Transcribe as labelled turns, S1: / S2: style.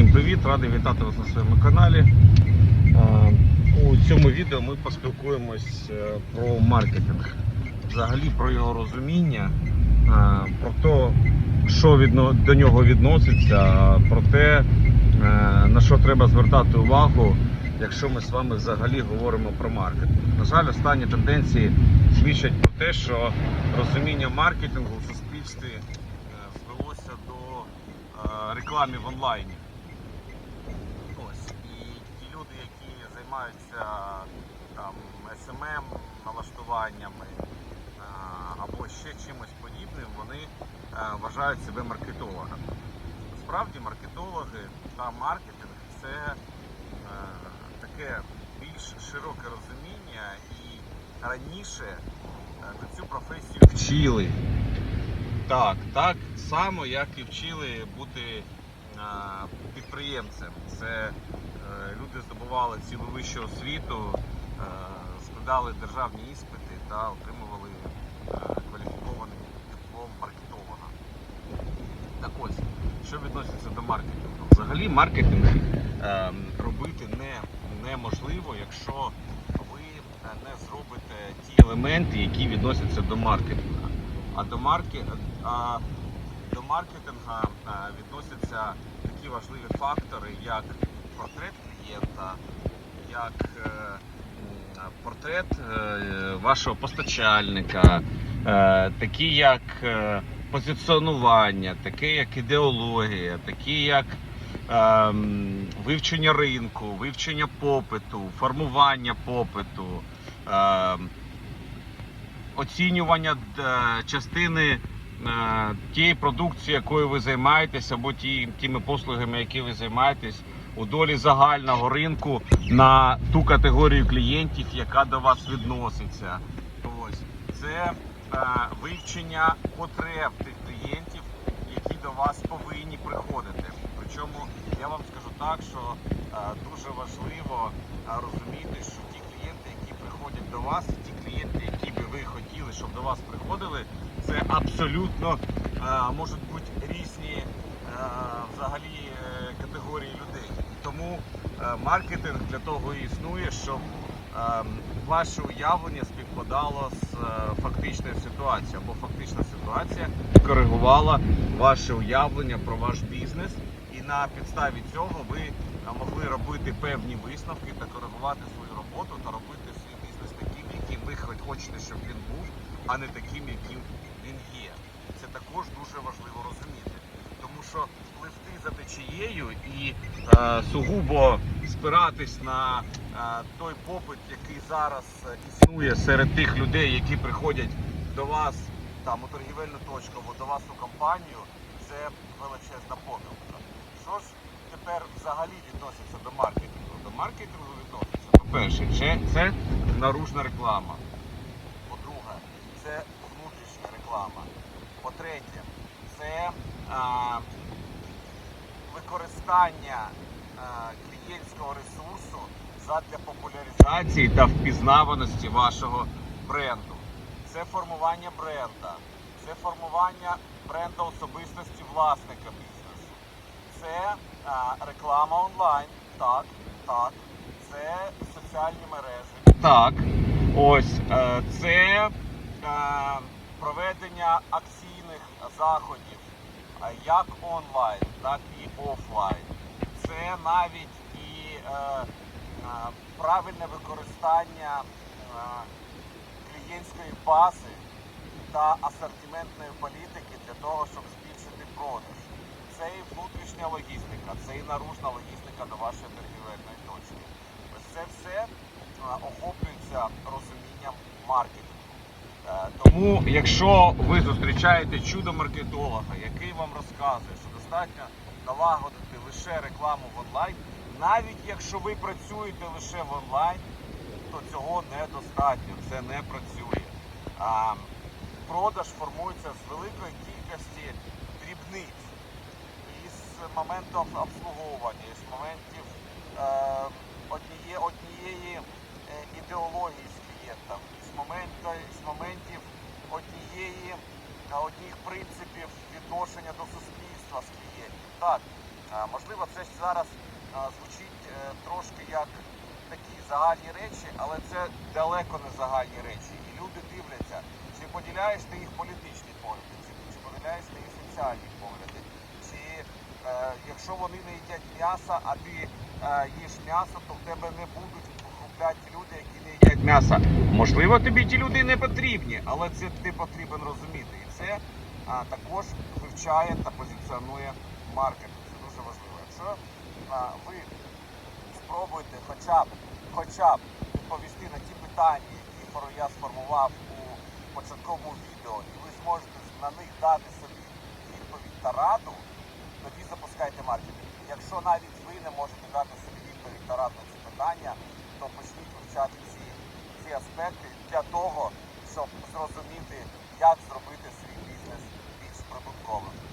S1: Всім привіт! Радий вітати вас на своєму каналі. Е, У цьому відео ми поспілкуємось е, про маркетинг, взагалі про його розуміння, е, про те, що до нього відноситься, про те, на що треба звертати увагу, якщо ми з вами взагалі говоримо про маркетинг. На жаль, останні тенденції свідчать про те, що розуміння маркетингу в суспільстві звелося до реклами в онлайні. Ось. І ті люди, які займаються там SMM налаштуваннями е, або ще чимось подібним, вони е, вважають себе маркетологами. Справді маркетологи та маркетинг це е, таке більш широке розуміння і раніше на цю професію вчили. Так, так само, як і вчили бути підприємцем. Це люди здобували цілу вищу освіту, е, складали державні іспити та отримували е, кваліфікований диплом маркетолога. Так ось, що відноситься до маркетингу? Взагалі маркетинг е, робити не, неможливо, якщо ви е, не зробите ті елементи, які відносяться до маркетингу. А до марки... а до маркетинга е, відносяться такі важливі фактори, як портрет клієнта, як е, портрет е, вашого постачальника, е, такі як е, позиціонування, такі як ідеологія, такі як е, вивчення ринку, вивчення попиту, формування попиту. е, Оцінювання е, частини е, тієї продукції, якою ви займаєтесь, або тими послугами, які ви займаєтесь, у долі загального ринку на ту категорію клієнтів, яка до вас відноситься. Ось це е, вивчення потреб тих клієнтів, які до вас повинні приходити. Причому я вам скажу так, що е, дуже важливо е, розуміти, що ті клієнти, які приходять до вас, і ті клієнти, які би ви хотіли, щоб до вас приходили, це абсолютно е, можуть бути різні е, взагалі е, категорії людей. Тому е, маркетинг для того і існує, щоб е, ваше уявлення співпадало з е, фактичною ситуацією, або фактична ситуація коригувала ваше уявлення про ваш бізнес, і на підставі цього ви е, могли робити певні висновки та коригувати свою роботу та робити свій бізнес таким, яким ви хочете, щоб він був, а не таким, яким він є. Це також дуже важливо розуміти. Тому що пливти за течією і е, сугубо спиратись на е, той попит, який зараз е, існує серед тих людей, які приходять до вас там у торгівельну точку або до вас у компанію, це величезна помилка. Що ж тепер взагалі відноситься до маркетингу? До маркетингу відноситься, по-перше, це, це наружна реклама. По-друге, це внутрішня реклама. По-третє, це а, використання клієнтського ресурсу задля популяризації та впізнаваності вашого бренду. Це формування бренда, це формування бренда особистості власника бізнесу. Це а, реклама онлайн. Так, так. Це соціальні мережі. Так. Ось е, це е, проведення акційних заходів е, як онлайн, так і офлайн. Це навіть і е, е, правильне використання е, клієнтської бази та асортиментної політики для того, щоб збільшити продаж. Це і внутрішня логістика, це і наружна логістика до вашої торгівельної точки. Це все е, охоплюється розумінням маркетингу. Е, Тому, якщо ви зустрічаєте чудо маркетолога, який вам розказує, що достатньо налагодити лише рекламу в онлайн, навіть якщо ви працюєте лише в онлайн, то цього недостатньо, це не працює. А, продаж формується з великої кількості дрібниць із моменту об- обслуговування, із моментів е, однієї, однієї е, ідеології з клієнтом, із, моменту, із моментів однієї, е, одніх принципів відношення до суспільства з клієнтів. Так,
S2: Е, Можливо, це ж зараз е, звучить е, трошки як такі загальні речі, але це далеко не загальні речі. І люди дивляться, чи поділяєш ти їх політичні погляди, чи, чи поділяєш ти їх соціальні погляди, чи е, якщо вони не їдять м'яса, а ти е, їш м'ясо, то в тебе не будуть купляти люди, які не їдять м'яса. Можливо, тобі ті люди не потрібні, але це ти потрібен розуміти. І це а, також вивчає та позиціонує маркетинг. Це дуже важливо. Якщо а, ви спробуєте хоча б, хоча б відповісти на ті питання, які я сформував у початковому відео, і ви зможете на них дати собі відповідь та раду, тоді запускайте маркетинг. Якщо навіть ви не можете дати собі відповідь та раду на ці питання, то почніть вивчати ці, ці аспекти для того, щоб зрозуміти, як зробити свій бізнес більш прибутковим.